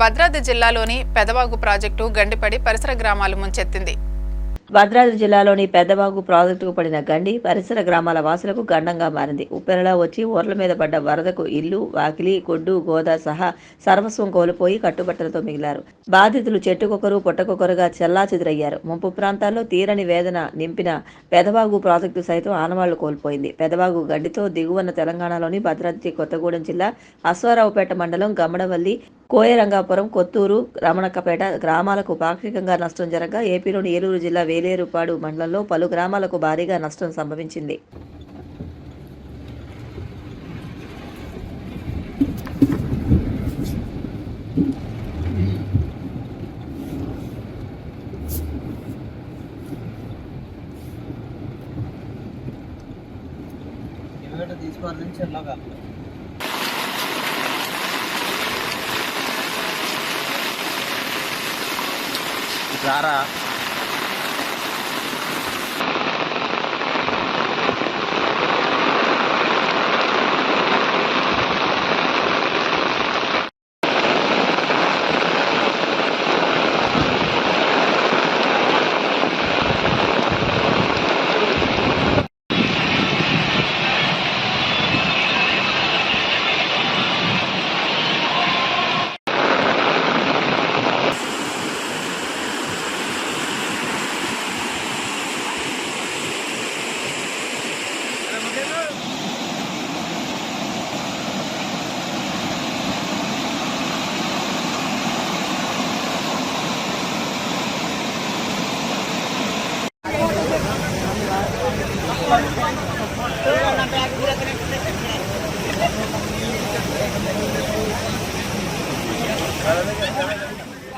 భద్రాద్రి జిల్లాలోని పెదవాగు ప్రాజెక్టు గండిపడి పరిసర గ్రామాలు ముంచెత్తింది. భద్రాద్రి జిల్లాలోని పెద్దబాగు ప్రాజెక్టుకు పడిన గండి పరిసర గ్రామాల వాసులకు గండంగా మారింది. ఉప్పెనలా వచ్చి ఊర్ల మీద పడ్డ వరదకు ఇల్లు వాకిలి గొడ్డు గోద సహా సర్వస్వం కోల్పోయి కట్టుబట్టలతో మిగిలారు. బాధితులు చెట్టుకొకరు పుట్టకొకరుగా చెల్లాచెదురయ్యారు. ముంపు ప్రాంతాల్లో తీరని వేదన నింపిన పెదవాగు ప్రాజెక్టు సైతం ఆనవాళ్ళు కోల్పోయింది. పెదవాగు గడ్డితో దిగువన తెలంగాణలోని భద్రాద్రి కొత్తగూడెం జిల్లా అశ్వారావుపేట మండలం గమ్మడవల్లి కోయరంగాపురం కొత్తూరు రమణక్కపేట గ్రామాలకు పాక్షికంగా నష్టం జరగగా ఏపీలోని ఏలూరు జిల్లా వేలేరుపాడు మండలంలో పలు గ్రామాలకు భారీగా నష్టం సంభవించింది. తీసుకోవాలని చెల్లగా ద్వారా i don't Para